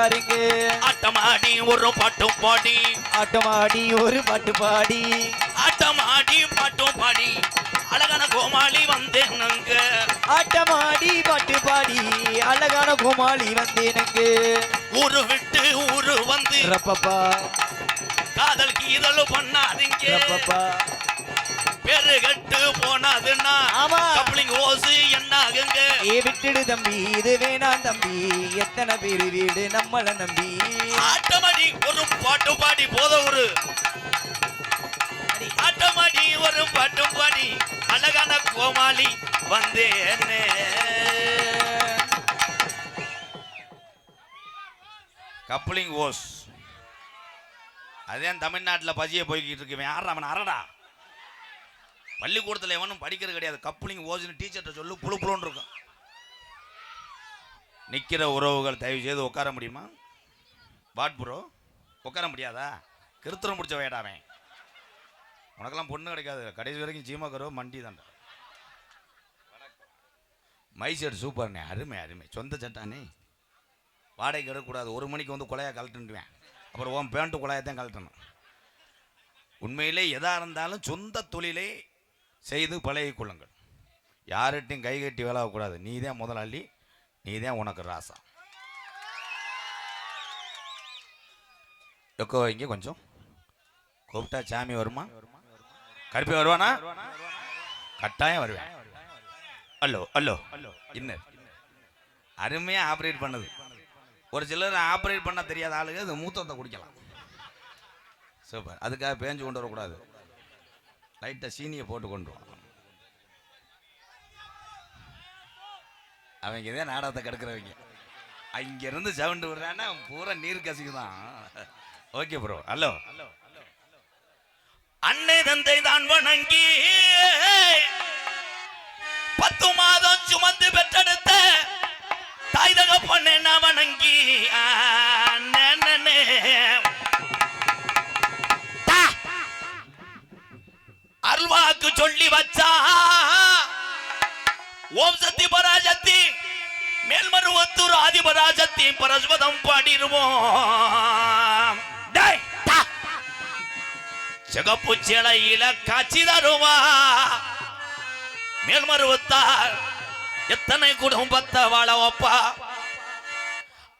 வந்தாருங்க ஆட்டமாடி ஒரு பாட்டும் பாடி. ஆட்டமாடி ஒரு பாட்டு பாடி. ஆட்டமாடி பாட்டும் பாடி. அழகான கோமாளி வந்தேனுங்க. ஆட்டமாடி பாட்டு பாடி. அழகான கோமாளி வந்தேனுங்க. ஊரு விட்டு ஊரு வந்து ரப்பப்பா. காதல் கீதல் பண்ணாதீங்க. ரப்பப்பா. பேரு கட்டு போனாதுன்னா. கப்ளிங் ஓசு என்ன ஆகுங்க ஏ விட்டுடு தம்பி இது வேணாம் தம்பி. எத்தனை பேரு வீடு நம்மள நம்பி? ஆட்டமாடி ஒரு பாட்டு பாடி போத ஒரு ஆட்டமாடி ஒரு பாட்டு பாடி அழகான கோமாளி வந்தேனே. Coupling hose. அதே தமிழ்நாட்டில் பசிய போய்கிட்டு இருக்குவேன் யாரா அவன்? அரடா பள்ளிக்கூடத்தில் எவனும் படிக்கிறது கிடையாது. கப்ளிங் ஓஸ்னு டீச்சர்கிட்ட சொல்லு புழு புழுன்னு இருக்கும். நிற்கிற உறவுகள் தயவு செய்து உட்கார முடியுமா? வாட் ப்ரோ உட்கார முடியாதா? கிருத்திரம் பிடிச்ச வேடாவேன் உனக்கெல்லாம் பொண்ணு கிடைக்காது. கடைசி வரைக்கும் சீமக்கரோ மண்டி தான் மை செட் சூப்பர்ண்ணே. அருமை அருமை. சொந்த சட்டானே. வாடகை கிடக்கூடாது ஒரு மணிக்கு வந்து குலையா கலட்டுன்டுவேன் அப்புறம் உன் பேண்ட்டு குலையத்தான் கலட்டணும் உண்மையிலே எதாக இருந்தாலும் சொந்த தொழிலே செய்து பழகி கொள்ளுங்கள். யார்கிட்டையும் கை கட்டி வேலாகக்கூடாது நீ தான் முதலாளி நீ தான் உனக்கு ராசா. எக்கோ இங்கே கொஞ்சம். கூப்பிட்டா சாமி வருமா? கருப்பி வருவானா? கட்டாயம் வருவேன். அல்லோ அல்லோ இன்னர் அருமையாக ஆப்ரேட் பண்ணுது. ஒரு சிலர் ஆப்ரேட் பண்ண தெரியாத ஆளுங்க இந்த மூத்தத்தை குடிக்கலாம். சூப்பர். அதுக்காக பேஞ்சு கொண்டு வரக்கூடாது. லைட்டாக சீனியை போட்டு கொண்டு அவங்க இதே நாடகத்தை கெடுக்கிறவங்க. அங்கேருந்து சவுண்டு விடுறான்னா பூரா நீர் கசிக்கு தான் ஓகே ப்ரோ ஹலோ அன்னை தந்தை தான் வணங்கி பத்து மாதம் சுமந்து பெற்றெடுத்த தாய் தகப்பண்ணே நான் வணங்கி அருள்வாக்கு சொல்லி வச்சா. ஓம் சக்தி பராசக்தி. மேல்மருவத்தூர் ஆதிபராசக்தி பரஸ்வதம் பாடிடுவோம். சிகப்பு சிலையில காட்சி தருவா. மேல்மருவத்தார் எத்தனை குடும்பத்தை வாழ வைப்பா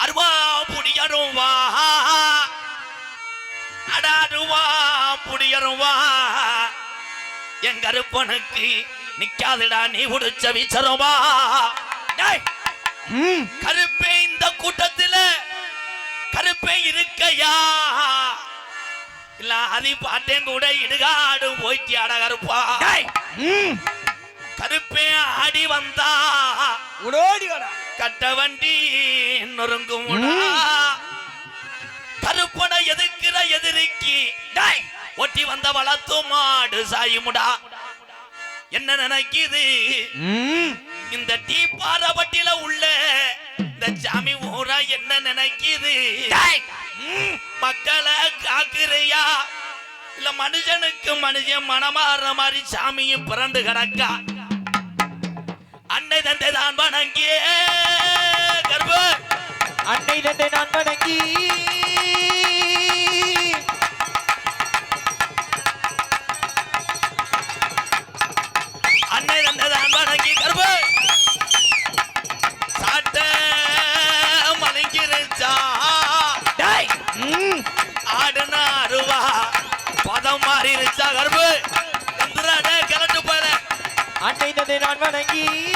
அருவா. புடியருவா அடாருவா புடியருவா எங்க அருப்பனுக்கு நிக்காதுடா நீ உடிச்ச விச்சருவா டேய் ம், கருப்பே இந்த கூட்டத்துல கருப்பே இருக்கையா? இல்ல அதி பாட்டேன் கூட இடுகாடு போயிட்டியாட கருப்பா. கருப்பே ஆடி வந்தா. வாடா. கட்ட வண்டி நொறுங்கும் கருப்பனை எதிர்க்கிற எதிரிக்கு டேய், ஒட்டி வந்த வளர்த்து மாடு சாயுமுடா என்ன நினைக்குது? இந்த டீ பாரபட்டியில உள்ள இந்த சாமி ஊரா என்ன நினைக்குது? மக்களை காக்குறியா? இல்ல மனுஷனுக்கு மனுஷன் மனமாற மாதிரி சாமியும் பிறந்து கிடக்கா? அன்னை தந்தை தான் வணங்கியே கர்ப்ப. அன்னை தந்தை நான் வணங்கி. நான்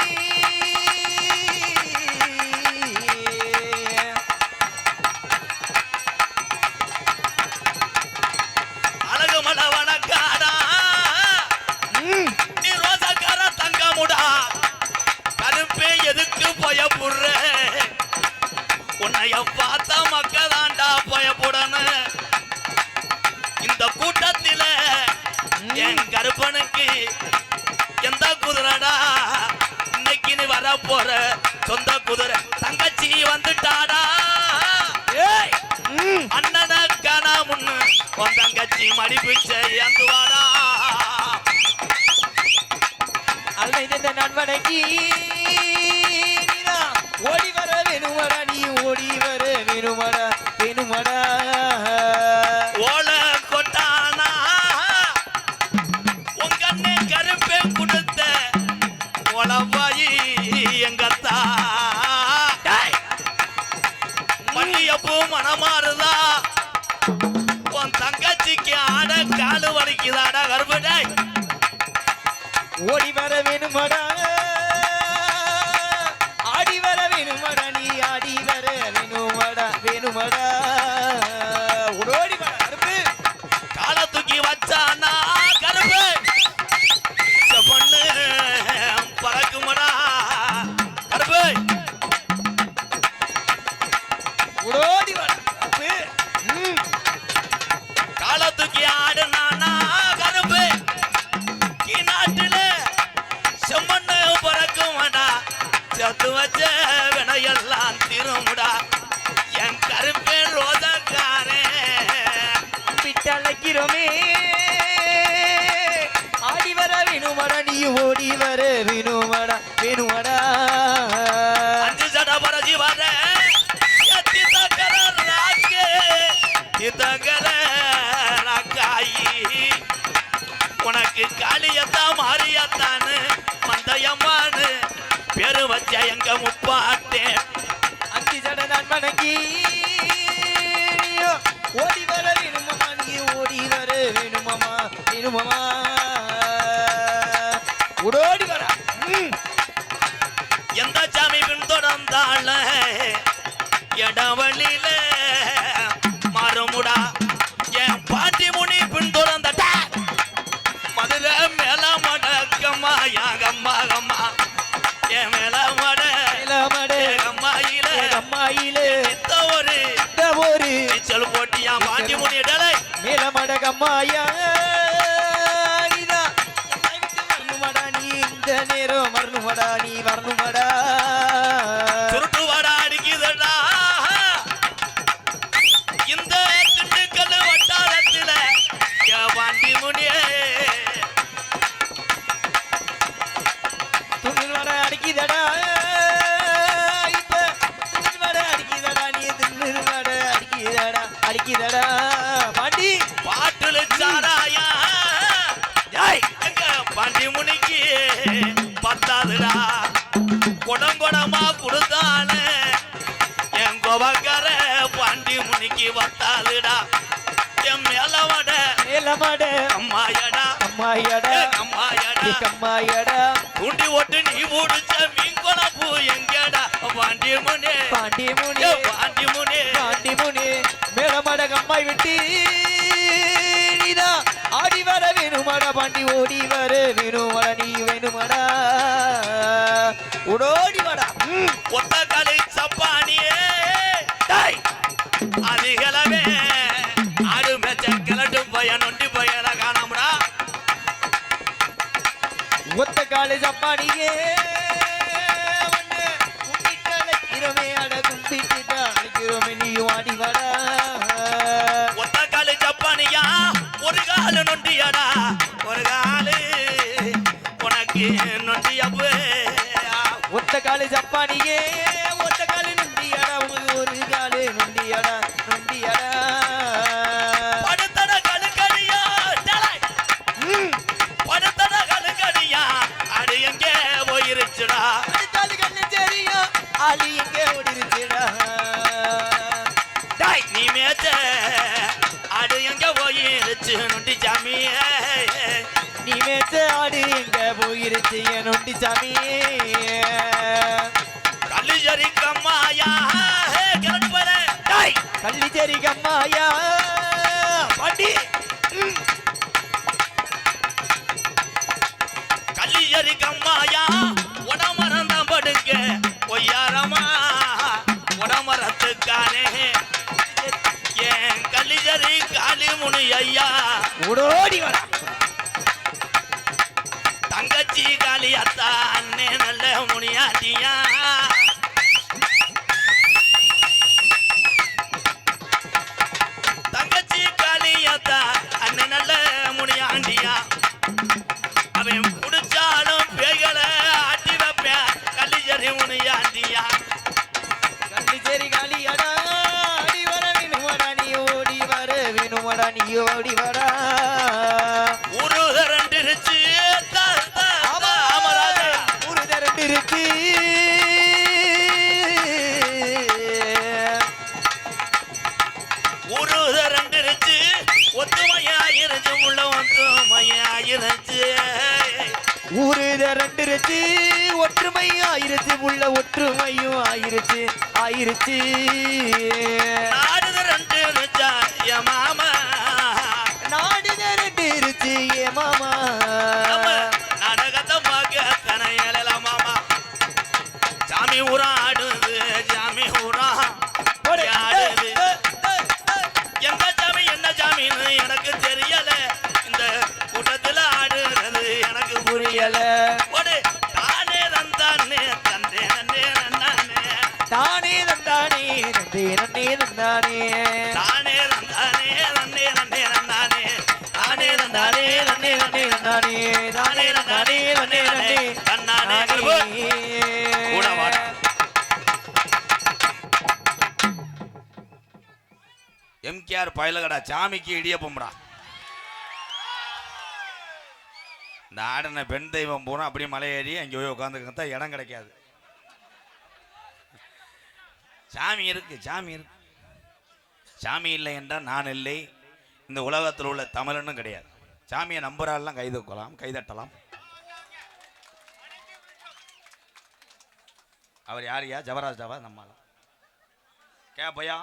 நீதான் ஓடி வர வேணுமடா நீ ஓடி வர வேணுமடா வேணுமடா. மனமாறுதா? உன் தங்கச்சிக்கு ஆட காலு வலிக்குதாடா கருப்படை ஓடி வர வேணுமடா ஜயங்க வச்ச எங்க முப்பாட்டேன் அஞ்சு ஜட நான் மடங்கி போட்டியா முனி இடலை மேலமட நீதான் என்னை நீ இந்த நேரம் வரணுமடா நீ வரணுமடா. குடம் குடமா கொடுத்தானே? என் கோபக்கார பாண்டி முனிக்கு பத்தாதுடா என் மேல வட மேலமட அம்மாயடா. அம்மாயடா. அம்மாயடா அம்மாயடா. தூண்டி ஓட்டு நீ முடிச்ச மீன் குழம்பு எங்கடா? பாண்டி முனி. பாண்டி முனி. பாண்டி முனி. பாண்டி முனி. மேலமட கம்மாய் விட்டு நீதான் ஆடி வர வேணுமடா பாண்டி ஓடி வர வேணுமடா நீ வேணுமடா. ஓடோடி வாடா. ஒத்த கலை சப்பானியே. டேய் அதிகளவே ஆடு மேச்ச கிளட்டு பையன் நொண்டி பையனை காணாமடா. ஒத்த அப்பாடியே நொண்டி சாமி. கல்லுஜரி கம்மாயா. கிளம்பி போல டாய். கள்ளிச்சேரி கம்மாயா. பாண்டி ம். கல்லுஜரி கம்மாயா. உடமரந்தான் படுங்க ஒய்யாரமா. உடமரத்துக்கானே ஏன் கல்லுஜரி காளி முனி ஐயா. ஓடோடி வாடா. பாத்தியா திரண்டு ஒற்றுமை ஆயிருச்சு உள்ள ஒற்றுமையும் ஆயிருச்சு ஆயிருச்சு நன்னே தந்தானே தானே தந்தானே நன்னே தானே தானே. கருப்பு. எம்கேஆர் பயலகடா சாமிக்கு இடியப்பம்டா இந்த ஆடின பெண் தெய்வம் பூரா அப்படியே மலையேறி அங்கே போய் உட்காந்துக்கிட்டா இடம் கிடைக்காது. சாமி இருக்கு சாமி இருக்கு. சாமி இல்லை என்றால் நான் இல்லை. இந்த உலகத்தில் உள்ள தமிழனும் கிடையாது. சாமியை நம்புறாலாம் கை தூக்கலாம் கைதட்டலாம் அவர் யாரையா ஜவராஜாவா நம்மளாம் கேப்பையா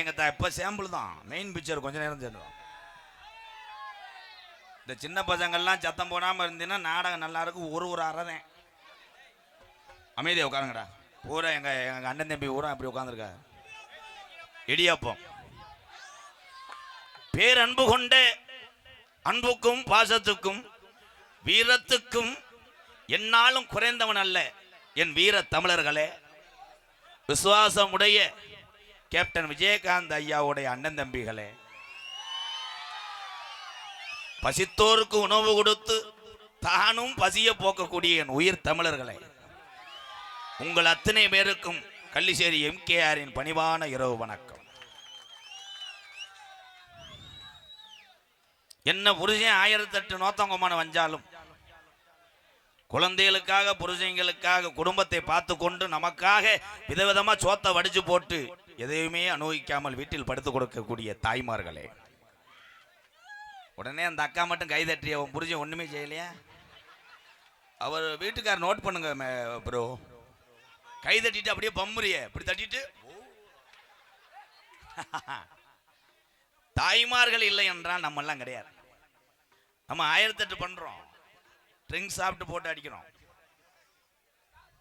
எங்கள் தான் இப்போ சாம்பிள் தான். மெயின் பிக்சர் கொஞ்ச நேரம் சேர்ந்துடும் இந்த சின்ன பசங்கள்லாம் சத்தம் போடாமல் இருந்தீங்கன்னா நாடகம் நல்லா இருக்கும். ஒரு ஒரு அறதேன் அமைதியாக உட்காருங்கடா. பூரா எங்கள் எங்கள் அண்ணன் தம்பி பூரா அப்படி உட்காந்துருக்காரு இடியாப்பம். பேரன்பு கொண்ட அன்புக்கும் பாசத்துக்கும் வீரத்துக்கும் என்னாலும் குறைந்தவன் அல்ல என் வீர தமிழர்களே. விசுவாசமுடைய கேப்டன் விஜயகாந்த் ஐயாவுடைய அண்ணன் தம்பிகளே. பசித்தோருக்கு உணவு கொடுத்து தானும் பசிய போக்கக்கூடிய என் உயிர் தமிழர்களே. உங்கள் அத்தனை பேருக்கும் கள்ளிசேரி எம்கேஆரின் பணிவான இரவு வணக்கம். என்ன புருஷன் ஆயிரத்தெட்டு நோத்தங்கமான வஞ்சாலும் குழந்தைகளுக்காக புருஷங்களுக்காக குடும்பத்தை பார்த்து கொண்டு நமக்காக விதவிதமா சோத்தை வடிச்சு போட்டு எதையுமே அனுபவிக்காமல் வீட்டில் படுத்து கொடுக்கக்கூடிய தாய்மார்களே. உடனே அந்த அக்கா மட்டும் கை தட்டிய அவன் புருஷன் ஒண்ணுமே செய்யலையா? அவர் வீட்டுக்கார் நோட் பண்ணுங்க ப்ரோ கை தட்டிட்டு அப்படியே பம்புறிய இப்படி தட்டிட்டு. தாய்மார்கள் இல்லை என்றால் நம்மெல்லாம் கிடையாது. நம்ம ஆயிரத்தெட்டு பண்றோம். ட்ரிங்க் சாப்பிட்டு போட்டு அடிக்கிறோம்.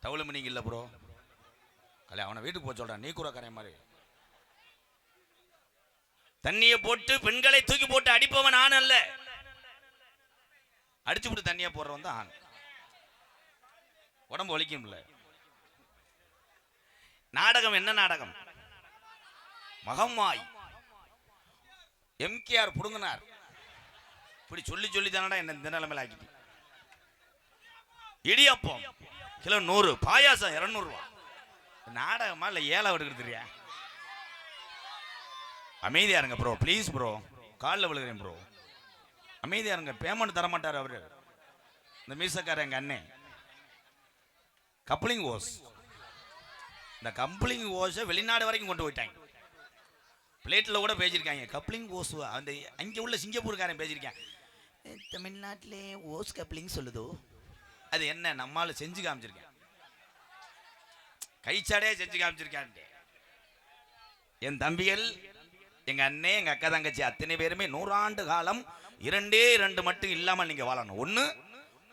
தவுளு மணிக்கு இல்லை ப்ரோ கல்யாணம் அவனை வீட்டுக்கு போக சொல்றான். நீ கூட கரைய மாதிரி தண்ணியை போட்டு பெண்களை தூக்கி போட்டு அடிப்பவன் ஆண் அல்ல. அடிச்சு விட்டு தண்ணியை போடுறவன் தான் ஆண். உடம்பு வலிக்கும்ல. நாடகம் என்ன நாடகம்? மகம்மாய். எம்கேஆர் புடுங்கினார். இப்படி சொல்லி சொல்லி தானடா என்ன இந்த நிலைமையில ஆக்கிட்டு? இடியப்பம். கிலோ நூறு. பாயாசம் இரநூறுவா. நாடகமா இல்லை ஏழை எடுக்கிறது தெரியா? அமைதியா இருங்க ப்ரோ ப்ளீஸ் ப்ரோ காலில் விழுகிறேன் ப்ரோ அமைதியா இருங்க. பேமெண்ட் தர மாட்டார் அவரு. இந்த மீசக்கார எங்க அண்ணன் கப்ளிங் ஓஸ் இந்த கப்ளிங் ஓஸை வெளிநாடு வரைக்கும் கொண்டு போயிட்டாங்க. பிளேட்டில் கூட பேசியிருக்காங்க. கப்ளிங் ஓஸ் அந்த அங்கே உள்ள சிங்கப்பூர்காரன் பேசியிருக்கேன். தமிழ்நாட்டிலே ஓஸ் கப்ளிங் சொல்லுதோ? அது என்ன? நம்மால செஞ்சு காமிச்சிருக்கேன். கைச்சாடையே செஞ்சு காமிச்சிருக்கேன் என் தம்பிகள் எங்க அண்ணே எங்க அக்கா தங்கச்சி அத்தனை பேருமே நூறாண்டு காலம் இரண்டே இரண்டு மட்டும் இல்லாமல் நீங்க வாழணும். ஒண்ணு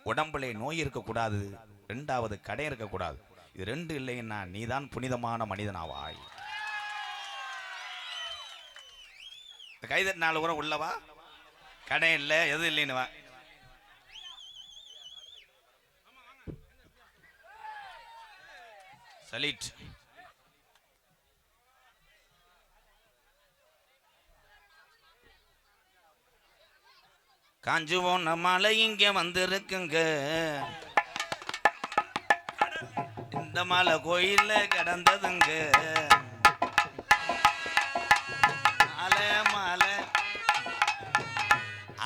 உடம்புல நோய் இருக்கக்கூடாது. ரெண்டாவது கடை இருக்கக்கூடாது. இது ரெண்டு இல்லைன்னா நீதான் புனிதமான மனிதனாவாய். இந்த நாலு உரம் உள்ளவா? கடை இல்லை எது இல்லைன்னு சலீட் காஞ்சு போன மலை இங்க வந்திருக்குங்க. இந்த மலை கோயில்ல கிடந்ததுங்க.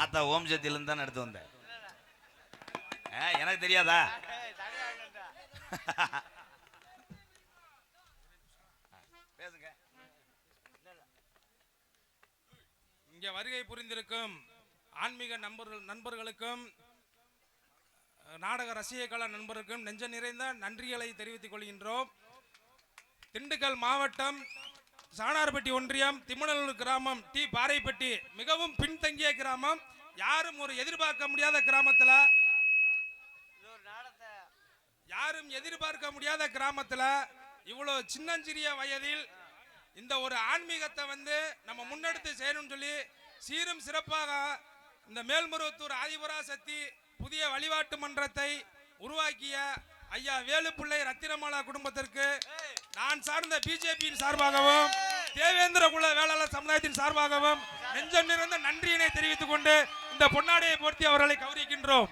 தாத்தா ஓம் சக்தியிலிருந்து தான் எடுத்து வந்தேன். எனக்கு தெரியாதா? பேசுங்க. இங்கே வருகை புரிந்திருக்கும் ஆன்மீக நண்பர்கள் நண்பர்களுக்கும் நாடக ரசிக கலா நண்பருக்கும் நெஞ்ச நிறைந்த நன்றிகளை தெரிவித்துக் கொள்கின்றோம். திண்டுக்கல் மாவட்டம் சாணார்பட்டி ஒன்றியம் திம்மநல்லூர் கிராமம் டி. பாறைப்பட்டி மிகவும் பின்தங்கிய கிராமம் யாரும் ஒரு எதிர்பார்க்க முடியாத கிராமத்தில் யாரும் எதிர்பார்க்க முடியாத கிராமத்துல இவ்வளோ சின்னஞ்சிறிய வயதில் இந்த ஒரு ஆன்மீகத்தை வந்து நம்ம முன்னெடுத்து செய்யணும்னு சொல்லி சீரும் சிறப்பாக இந்த மேல்மருவத்தூர் ஆதிபராசக்தி புதிய வழிபாட்டு மன்றத்தை உருவாக்கிய ஐயா வேலுப்பிள்ளை ரத்தினமாலா குடும்பத்திற்கு நான் சார்ந்த பிஜேபியின் சார்பாகவும் தேவேந்திர குல வேளாளர் சமுதாயத்தின் சார்பாகவும் நெஞ்சம் நிறைந்த நன்றியினை தெரிவித்துக் கொண்டு இந்த பொன்னாடையை பொருத்தி அவர்களை கௌரிக்கின்றோம்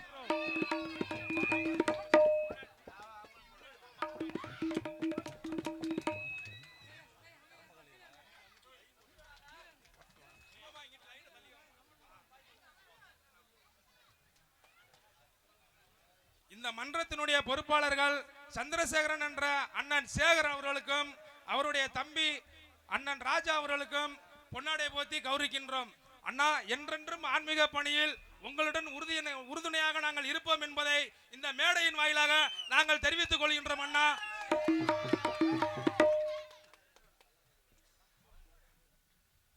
இந்த மன்றத்தினுடைய பொறுப்பாளர்கள் சந்திரசேகரன் என்ற அண்ணன் சேகர் அவர்களுக்கும் அவருடைய தம்பி அண்ணன் ராஜா அவர்களுக்கும் பொன்னாடை போத்தி கௌரிக்கின்றோம் அண்ணா என்றென்றும் ஆன்மீக பணியில் உங்களுடன் உறுதியை உறுதுணையாக நாங்கள் இருப்போம் என்பதை இந்த மேடையின் வாயிலாக நாங்கள் தெரிவித்துக் கொள்கின்றோம் அண்ணா.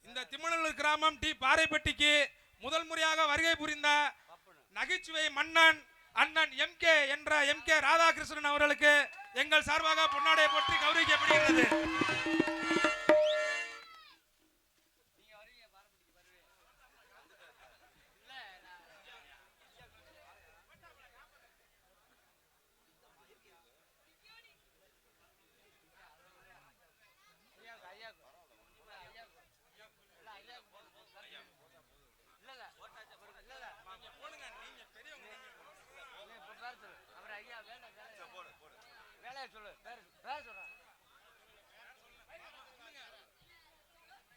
இந்த திம்மநல்லூர் கிராமம் டி. பாறைப்பட்டிக்கு முதல் முறையாக வருகை புரிந்த நகைச்சுவை மன்னன் அண்ணன் எம். கே. என்ற எம். கே. ராதாகிருஷ்ணன் அவர்களுக்கு எங்கள் சார்பாக பொன்னாடை போற்றி கௌரவிக்கப்படுகிறது.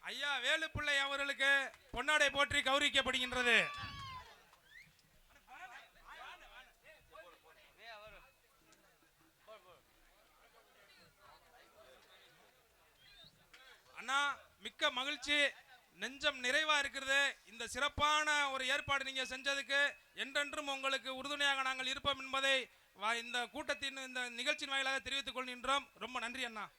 ஐயா வேலுப்பிள்ளை அவர்களுக்கு பொன்னாடை போற்றி கௌரவிக்கப்படுகின்றது. அண்ணா மிக்க மகிழ்ச்சி. நெஞ்சம் நிறைவா இருக்கிறது. இந்த சிறப்பான ஒரு ஏற்பாடு நீங்க செஞ்சதுக்கு என்றென்றும் உங்களுக்கு உறுதுணையாக நாங்கள் இருப்போம் என்பதை இந்த கூட்டத்தின் இந்த நிகழ்ச்சியின் வாயிலாக தெரிவித்துக் கொள்கின்றோம் ரொம்ப நன்றி அண்ணா.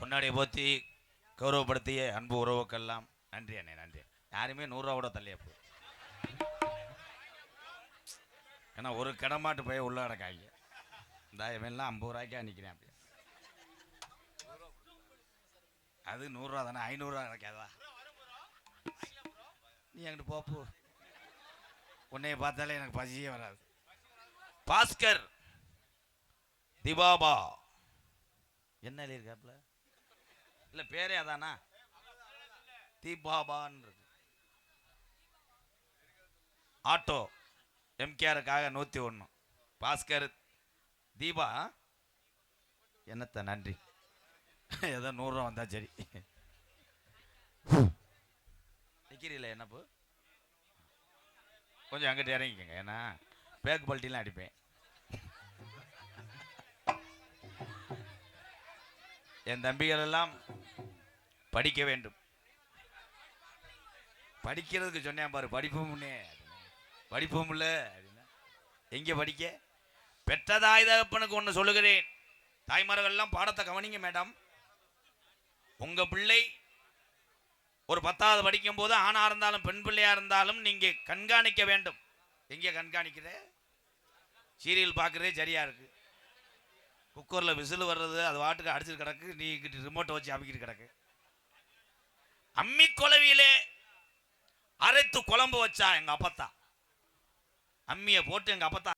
பொன்னாடியை போத்தி கௌரவப்படுத்திய அன்பு உறவுக்கெல்லாம் நன்றி அண்ணே நன்றி. யாருமே நூறுரூவா கூட தள்ளிய போ. ஏன்னா ஒரு கடமாட்டு போய் உள்ள கிடக்காங்க. இந்த இவன்லாம் ஐம்பது ரூபாய்க்கா நிற்கிறேன் அப்படி. அது நூறுரூவா தானே? ஐநூறுரூவா கிடைக்காதா? நீ என்கிட்ட போ, உன்னை உன்னைய பார்த்தாலே எனக்கு பசியே வராது. பாஸ்கர் திபாபா என்ன எழுதியிருக்காப்ல இல்ல பேரே அதானா? திபாபான்றது. ஆட்டோ எம்கேஆருக்காக நூத்தி ஒன்று பாஸ்கர் தீபா. என்னத்த நன்றி. ஏதோ நூறுரூவா வந்தா சரி. நிற்கிறீங்களா என்னப்பு? கொஞ்சம் அங்கிட்டு இறங்கிக்கோங்க. ஏன்னா பேக் பல்ட்டிலாம் அடிப்பேன். என் தம்பிகள் எல்லாம் படிக்க வேண்டும். படிக்கிறதுக்கு சொன்னேன் பாரு படிப்பும் முன்னே படிப்பும் இல்லை. அப்படின்னா எங்கே படிக்க? பெற்ற தாய் தகப்பனுக்கு ஒன்று சொல்லுகிறேன். தாய்மார்கள்லாம் பாடத்தை கவனிங்க மேடம் உங்க பிள்ளை ஒரு பத்தாவது படிக்கும் போது ஆணா இருந்தாலும் பெண் பிள்ளையா இருந்தாலும் நீங்க கண்காணிக்க வேண்டும். எங்கே கண்காணிக்கிற? சீரியல் பார்க்குறதே சரியா இருக்கு. குக்கரில் விசில் வர்றது அது வாட்டுக்கு அடிச்சிட்டு கிடக்கு நீ ரிமோட்டை வச்சு அமைக்கிட்டு கிடக்கு. அம்மி குழவியிலே அரைத்து குழம்பு வச்சா எங்க அப்பத்தா. அம்மியை போட்டு எங்க அப்பத்தா